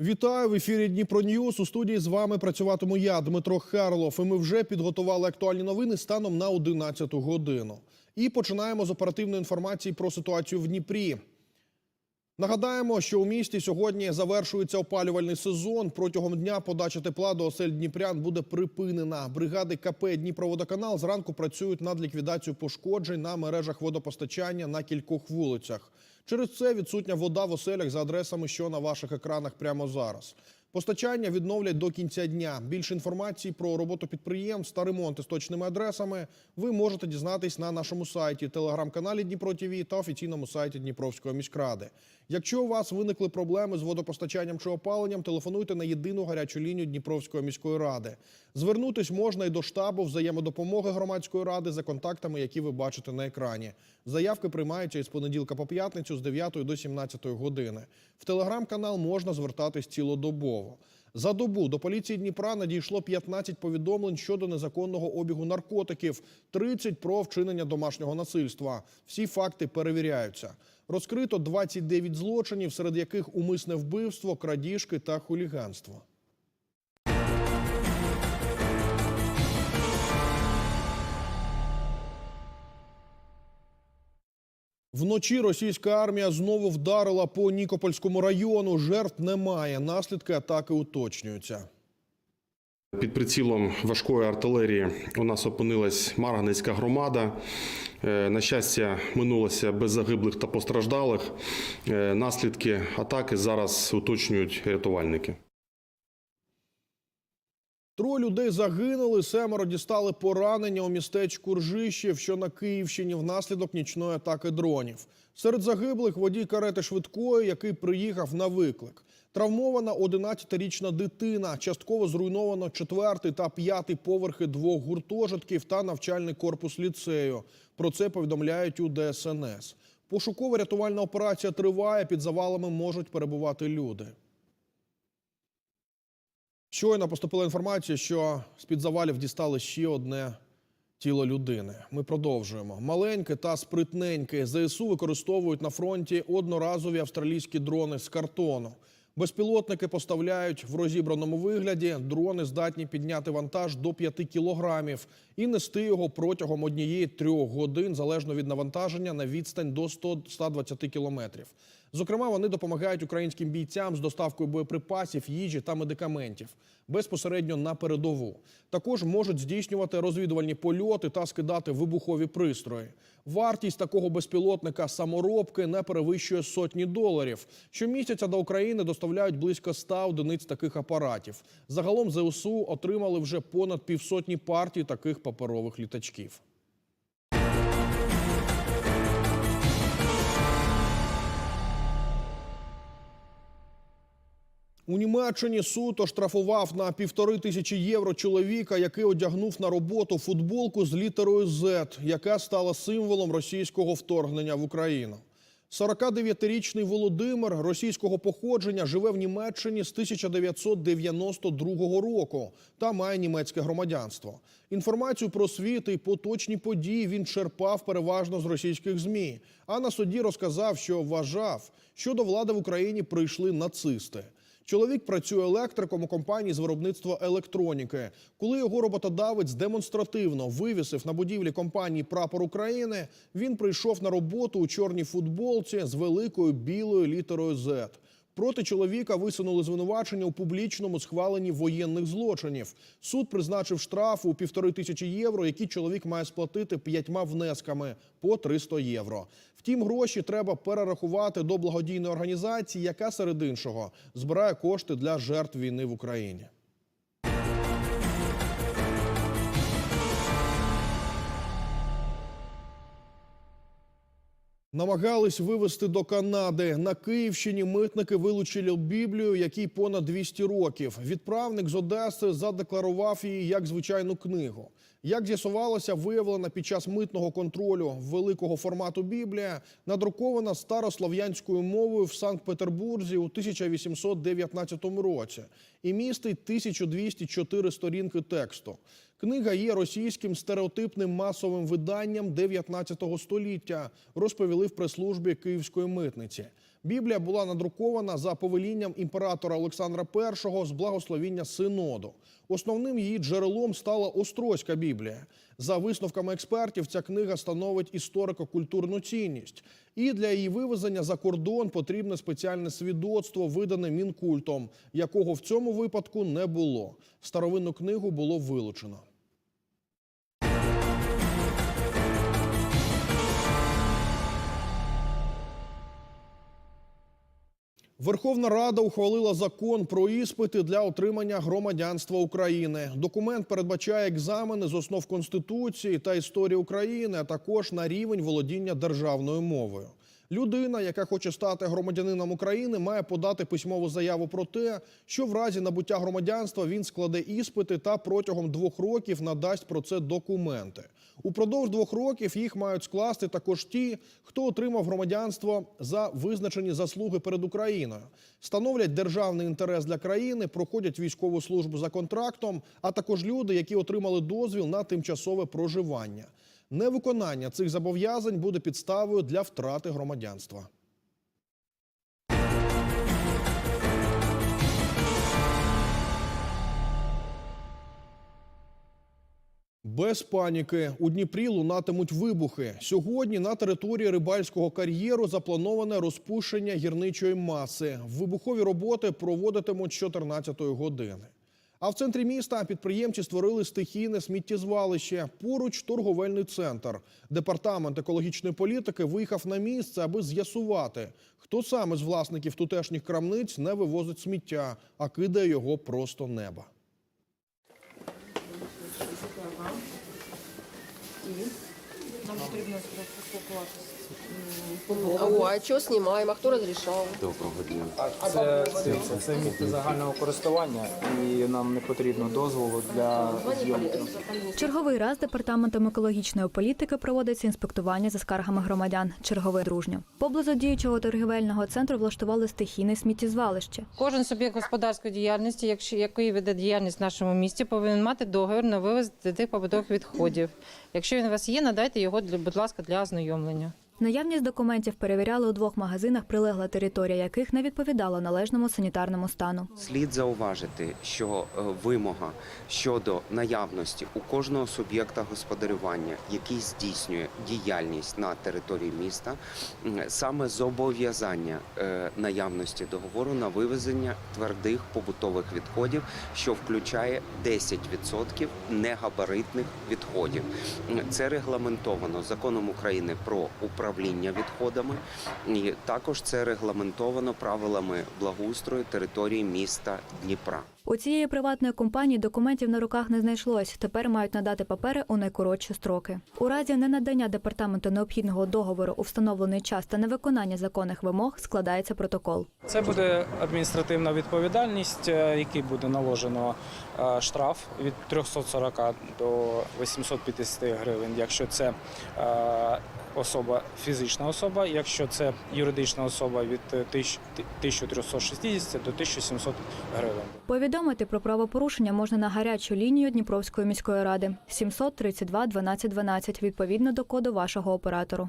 Вітаю в ефірі Дніпро Ньюс. У студії з вами працюватиму я, Дмитро Харлов. І ми вже підготували актуальні новини станом на 11 годину. І починаємо з оперативної інформації про ситуацію в Дніпрі. Нагадаємо, що у місті сьогодні завершується опалювальний сезон. Протягом дня подача тепла до осель Дніпрян буде припинена. Бригади КП Дніпроводоканал зранку працюють над ліквідацією пошкоджень на мережах водопостачання на кількох вулицях. Через це відсутня вода в оселях за адресами, що на ваших екранах прямо зараз. Постачання відновлять до кінця дня. Більше інформації про роботу підприємств та ремонти з точними адресами ви можете дізнатись на нашому сайті, телеграм-каналі Дніпро ТВ та офіційному сайті Дніпровської міськради. Якщо у вас виникли проблеми з водопостачанням чи опаленням, телефонуйте на єдину гарячу лінію Дніпровської міської ради. Звернутись можна і до штабу взаємодопомоги громадської ради за контактами, які ви бачите на екрані. Заявки приймаються із понеділка по п'ятницю з 9 до 17 години. В телеграм-канал можна звертатись цілодобово. За добу до поліції Дніпра надійшло 15 повідомлень щодо незаконного обігу наркотиків, 30 про вчинення домашнього насильства. Всі факти перевіряються. Розкрито 29 злочинів, серед яких умисне вбивство, крадіжки та хуліганство. Вночі російська армія знову вдарила по Нікопольському району. Жертв немає. Наслідки атаки уточнюються. Під прицілом важкої артилерії у нас опинилась Марганецька громада. Е, На щастя, минулося без загиблих та постраждалих. Е, Наслідки атаки зараз уточнюють рятувальники. Троє людей загинули, семеро дістали поранення у містечку Ржищів, що на Київщині внаслідок нічної атаки дронів. Серед загиблих водій карети швидкої, який приїхав на виклик. Травмована 11-річна дитина, частково зруйновано четвертий та п'ятий поверхи двох гуртожитків та навчальний корпус ліцею. Про це повідомляють у ДСНС. Пошукова рятувальна операція триває. Під завалами можуть перебувати люди. Щойно поступила інформація, що з-під завалів дістали ще одне тіло людини. Ми продовжуємо. Маленьке та спритненьке ЗСУ використовують на фронті одноразові австралійські дрони з картону. Безпілотники поставляють в розібраному вигляді. Дрони здатні підняти вантаж до 5 кілограмів і нести його протягом однієї трьох годин, залежно від навантаження, на відстань до 100-120 кілометрів. Зокрема, вони допомагають українським бійцям з доставкою боєприпасів, їжі та медикаментів безпосередньо на передову. Також можуть здійснювати розвідувальні польоти та скидати вибухові пристрої. Вартість такого безпілотника саморобки не перевищує сотні доларів. Щомісяця до України доставляють близько 100 одиниць таких апаратів. Загалом ЗСУ отримали вже понад півсотні партій таких паперових літачків. У Німеччині суд оштрафував на півтори тисячі євро чоловіка, який одягнув на роботу футболку з літерою Z, яка стала символом російського вторгнення в Україну. 49-річний Володимир російського походження живе в Німеччині з 1992 року та має німецьке громадянство. Інформацію про світ і поточні події він черпав переважно з російських змі. А на суді розказав, що вважав, що до влади в Україні прийшли нацисти. Чоловік працює електриком у компанії з виробництва електроніки. Коли його роботодавець демонстративно вивісив на будівлі компанії прапор України, він прийшов на роботу у чорній футболці з великою білою літерою Z. Проти чоловіка висунули звинувачення у публічному схваленні воєнних злочинів. Суд призначив штраф у півтори тисячі євро, які чоловік має сплатити п'ятьма внесками по 300 євро. Втім, гроші треба перерахувати до благодійної організації, яка серед іншого збирає кошти для жертв війни в Україні. Намагались вивезти до Канади. На Київщині митники вилучили Біблію, якій понад 200 років. Відправник з Одеси задекларував її як звичайну книгу. Як з'ясувалося, виявлена під час митного контролю великого формату Біблія, надрукована старослов'янською мовою в Санкт-Петербурзі у 1819 році і містить 1204 сторінки тексту. Книга є російським стереотипним масовим виданням 19 століття, розповіли в прес-службі Київської митниці. Біблія була надрукована за повелінням імператора Олександра І з благословіння синоду. Основним її джерелом стала Острозька Біблія. За висновками експертів, ця книга становить історико-культурну цінність. І для її вивезення за кордон потрібне спеціальне свідоцтво, видане мінкультом, якого в цьому випадку не було. Старовинну книгу було вилучено. Верховна Рада ухвалила закон про іспити для отримання громадянства України. Документ передбачає екзамени з основ Конституції та історії України, а також на рівень володіння державною мовою. Людина, яка хоче стати громадянином України, має подати письмову заяву про те, що в разі набуття громадянства він складе іспити та протягом двох років надасть про це документи. Упродовж двох років їх мають скласти також ті, хто отримав громадянство за визначені заслуги перед Україною, становлять державний інтерес для країни, проходять військову службу за контрактом, а також люди, які отримали дозвіл на тимчасове проживання. Невиконання цих зобов'язань буде підставою для втрати громадянства. Без паніки у Дніпрі лунатимуть вибухи. Сьогодні на території рибальського кар'єру заплановане розпущення гірничої маси. Вибухові роботи проводитимуть з 14-ї години. А в центрі міста підприємці створили стихійне сміттєзвалище. Поруч торговельний центр. Департамент екологічної політики виїхав на місце, аби з'ясувати, хто саме з власників тутешніх крамниць не вивозить сміття, а кидає його просто неба. aqui. Нам потрібно поспілкуватися. О, а що знімаємо? А хто розрішав? Це, це, це, це місце загального користування і нам не потрібно дозволу для зйомки. Черговий раз департаментом екологічної політики проводиться інспектування за скаргами громадян. Черговий дружньо. Поблизу діючого торгівельного центру влаштували стихійне сміттєзвалище. Кожен суб'єкт господарської діяльності, якщо який веде діяльність в нашому місті, повинен мати договір на вивез тих побутових відходів. Якщо він у вас є, надайте його для, будь ласка, для ознайомлення. Наявність документів перевіряли у двох магазинах, прилегла територія яких не відповідала належному санітарному стану. Слід зауважити, що е, вимога щодо наявності у кожного суб'єкта господарювання, який здійснює діяльність на території міста, саме зобов'язання е, наявності договору на вивезення твердих побутових відходів, що включає 10% негабаритних відходів. Це регламентовано законом України про управління відходами, і також це регламентовано правилами благоустрою території міста Дніпра. У цієї приватної компанії документів на руках не знайшлось. Тепер мають надати папери у найкоротші строки. У разі ненадання департаменту необхідного договору у встановлений час та невиконання законних вимог складається протокол. Це буде адміністративна відповідальність, е, який буде наложено е, штраф від 340 до 850 гривень, якщо це е, особа фізична особа, якщо це юридична особа від е, 1000 1360 до 1700 гривень. Повідомити про правопорушення можна на гарячу лінію Дніпровської міської ради 732 12 12 відповідно до коду вашого оператору.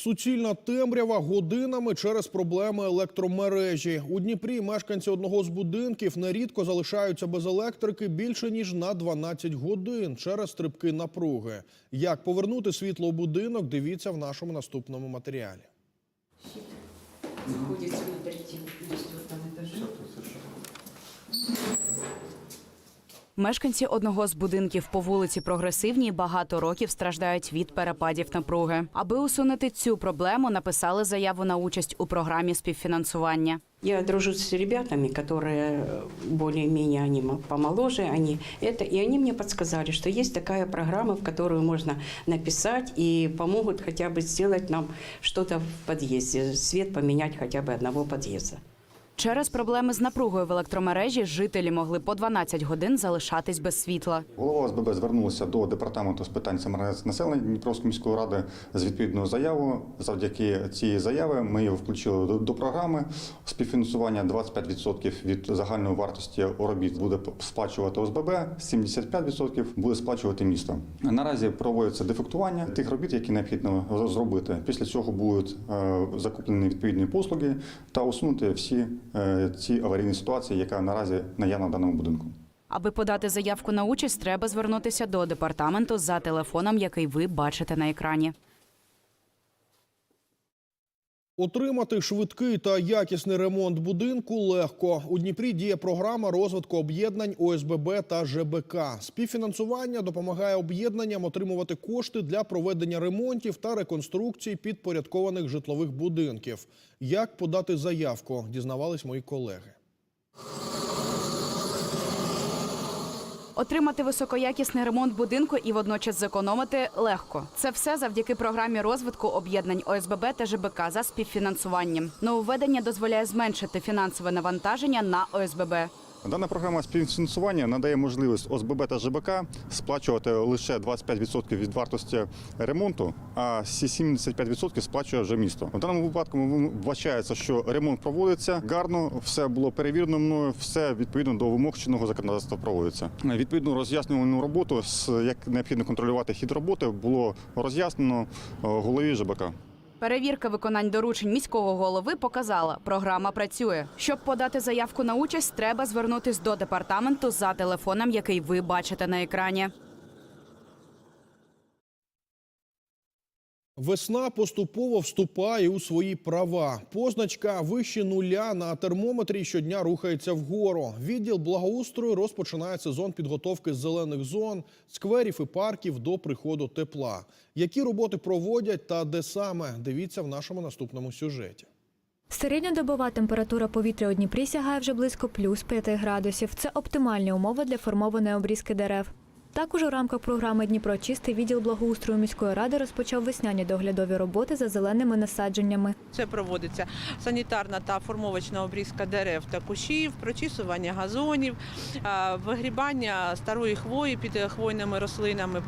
Суцільна темрява годинами через проблеми електромережі. У Дніпрі мешканці одного з будинків нерідко залишаються без електрики більше ніж на 12 годин через стрибки напруги. Як повернути світло у будинок? Дивіться в нашому наступному матеріалі. Смотрите, на Мешканці одного з будинків по вулиці Прогресивній багато років страждають від перепадів напруги. Аби усунути цю проблему, написали заяву на участь у програмі співфінансування. Я дружу с ребятами, которые э, более-менее они мо- помоложе, они это, и они мне подсказали, что есть такая программа, в которую можно написать и помогут хотя бы сделать нам что-то в подъезде, свет поменять хотя бы одного подъезда. Через проблеми з напругою в електромережі жителі могли по 12 годин залишатись без світла. Голова ОСББ звернулася до департаменту з питань самореалізації населення Дніпровської міської ради з відповідною заявою. Завдяки цієї заяви ми її включили до, до програми співфінансування 25% від загальної вартості робіт буде сплачувати ОСББ, 75% буде сплачувати місто. Наразі проводиться дефектування тих робіт, які необхідно зробити. Після цього будуть е, закуплені відповідні послуги та усунути всі е, ці аварійні ситуації, яка наразі наявна в даному будинку. Аби подати заявку на участь, треба звернутися до департаменту за телефоном, який ви бачите на екрані. Отримати швидкий та якісний ремонт будинку легко. У Дніпрі діє програма розвитку об'єднань ОСББ та ЖБК. Співфінансування допомагає об'єднанням отримувати кошти для проведення ремонтів та реконструкцій підпорядкованих житлових будинків. Як подати заявку, дізнавались мої колеги. Отримати високоякісний ремонт будинку і водночас зекономити легко. Це все завдяки програмі розвитку об'єднань ОСББ та ЖБК за співфінансуванням. Нововведення дозволяє зменшити фінансове навантаження на ОСББ. Дана програма співфінансування надає можливість ОСББ та ЖБК сплачувати лише 25% від вартості ремонту, а всі 75% сплачує вже місто. В даному випадку вбачається, що ремонт проводиться гарно, все було перевірено мною, все відповідно до вимог чинного законодавства проводиться. Відповідну роз'яснювальну роботу, як необхідно контролювати хід роботи, було роз'яснено е, голові ЖБК. Перевірка виконань доручень міського голови показала, програма працює. Щоб подати заявку на участь, треба звернутись до департаменту за телефоном, який ви бачите на екрані. Весна поступово вступає у свої права. Позначка вище нуля на термометрі щодня рухається вгору. Відділ благоустрою розпочинає сезон підготовки зелених зон, скверів і парків до приходу тепла. Які роботи проводять та де саме? Дивіться в нашому наступному сюжеті. Середньодобова температура повітря у Дніпрі сягає вже близько плюс 5 градусів. Це оптимальні умови для формованої обрізки дерев. Також у рамках програми Дніпро чистий відділ благоустрою міської ради розпочав весняні доглядові роботи за зеленими насадженнями. Це проводиться санітарна та формовочна обрізка дерев та кущів, прочісування газонів, вигрібання старої хвої під хвойними рослинами,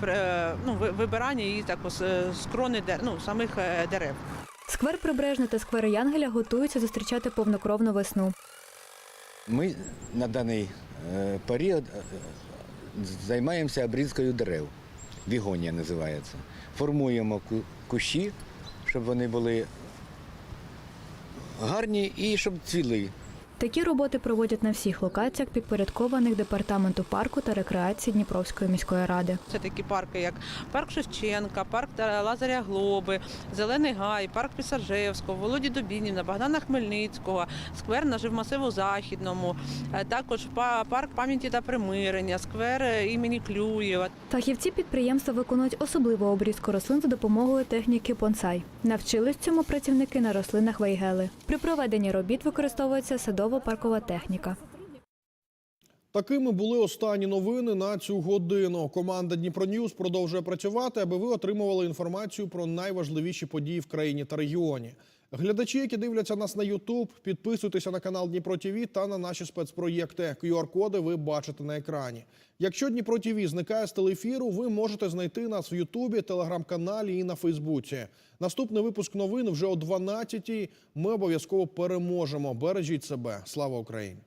ну, вибирання її також з крони ну, самих е, дерев. Сквер Прибережний та сквер Янгеля готуються зустрічати повнокровну весну. Ми на даний е, період е, займаємося обрізкою дерев. Вігонія називається. Формуємо кущі, щоб вони були гарні і щоб цвіли. Такі роботи проводять на всіх локаціях, підпорядкованих департаменту парку та рекреації Дніпровської міської ради. Це такі парки, як парк Шевченка, парк Лазаря Глоби, Зелений Гай, парк Пісажевського, Володі Добінівна, Богдана Хмельницького, сквер на Живмасиву Західному, е, також парк пам'яті та примирення, сквер е, імені Клюєва. Фахівці підприємства виконують особливу обрізку рослин за допомогою техніки понсай. Навчились цьому працівники на рослинах вейгели. При проведенні робіт використовується садово-паркова техніка. Такими були останні новини на цю годину. Команда Дніпро Ньюз продовжує працювати, аби ви отримували інформацію про найважливіші події в країні та регіоні. Глядачі, які дивляться нас на YouTube, підписуйтеся на канал Дніпро ТВ та на наші спецпроєкти. QR-коди ви бачите на екрані. Якщо Дніпро ТВ зникає з телефіру, ви можете знайти нас в Ютубі, телеграм-каналі і на Фейсбуці. Наступний випуск новин вже о 12-й. Ми обов'язково переможемо. Бережіть себе. Слава Україні!